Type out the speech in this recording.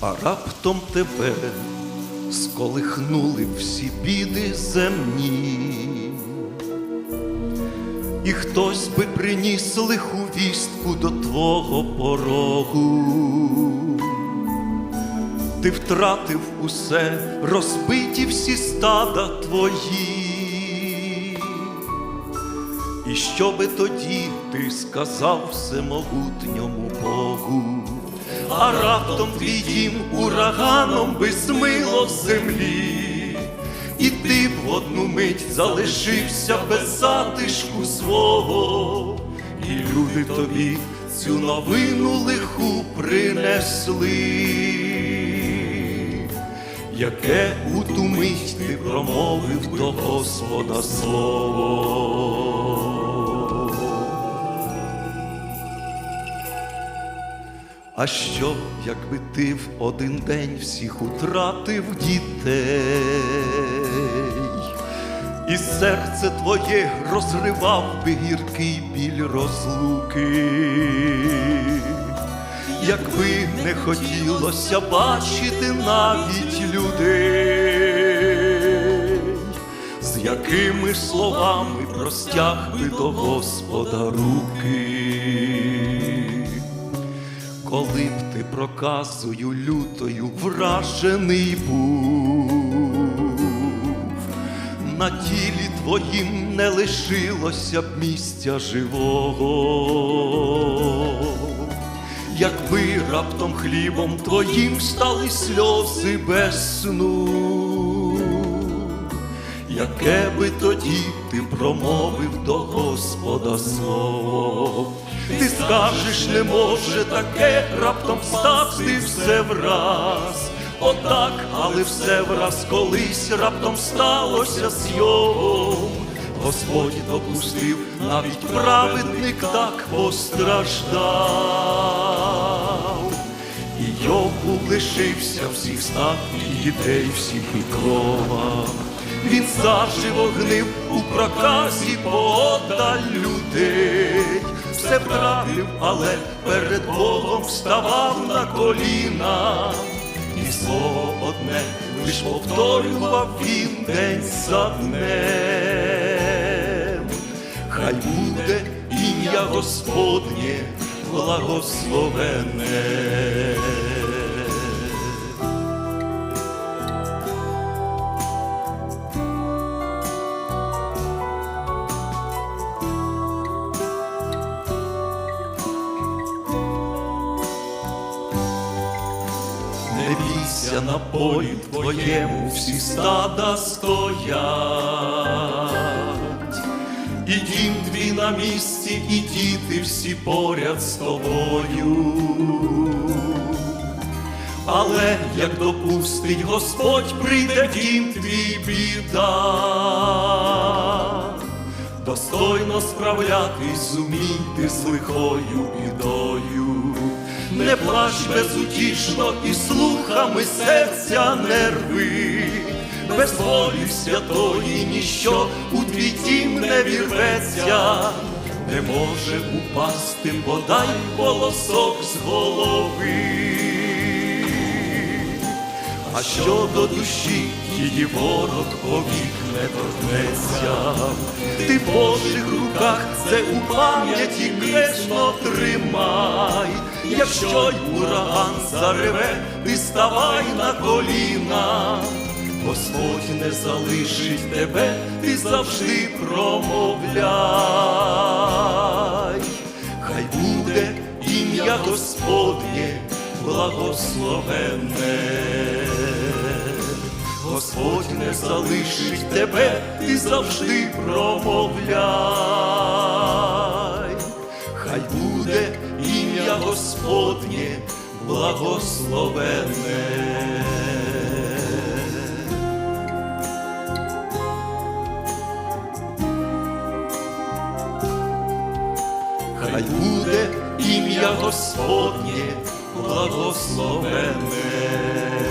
а раптом тебе сколихнули всі біди земні. І хтось би приніс лиху вістку до твого порогу. Ти втратив усе, розбиті всі стада твої. І що би тоді ти сказав всемогутньому Богу, а раптом твій дім ураганом би смило з землі, і ти б в одну мить залишився без затишку свого, і люди тобі цю новину лиху принесли, яке у ту мить ти промовив до Господа слово. А що, якби ти в один день всіх утратив дітей, і серце твоє розривав би гіркий біль розлуки, якби не хотілося бачити навіть людей, з якими словами простяг би до Господа руки коли б ти проказою лютою вражений був, на тілі твоїм не лишилося б місця живого, якби раптом хлібом твоїм стали сльози без сну, яке би тоді ти промовив до Господа слово. Ти скажеш, не може таке раптом стати все враз. Отак, але все враз колись раптом сталося його. Господь допустив, навіть праведник так постраждав. І Йову лишився всіх статних дітей, всіх і крова. Він заживо гнив у проказі подаль людей все втратив, але перед Богом вставав на коліна, і слово одне лиш повторював він день за днем. Хай буде ім'я Господнє благословене. Бійся на полі твоєму, всі стада стоять, і дім твій на місці, і діти всі поряд з тобою. Але як допустить Господь, прийде дім твій біда, достойно справлятись зумійти з лихою бідою. Не плач безутішно і слухами серця нерви, без волі святої ніщо у твій дім не вірветься, не може упасти бодай волосок з голови. А що до душі її ворог повік не торкнеться, ти в Божих руках це у пам'яті кречно тримай, якщо й ураган зареве, ти ставай на коліна, Господь не залишить тебе, ти завжди промовляй, хай буде ім'я Господнє благословенне. Господь не залишить тебе, ти завжди промовляй, хай буде ім'я Господнє благословенне. Хай буде ім'я Господнє благословенне.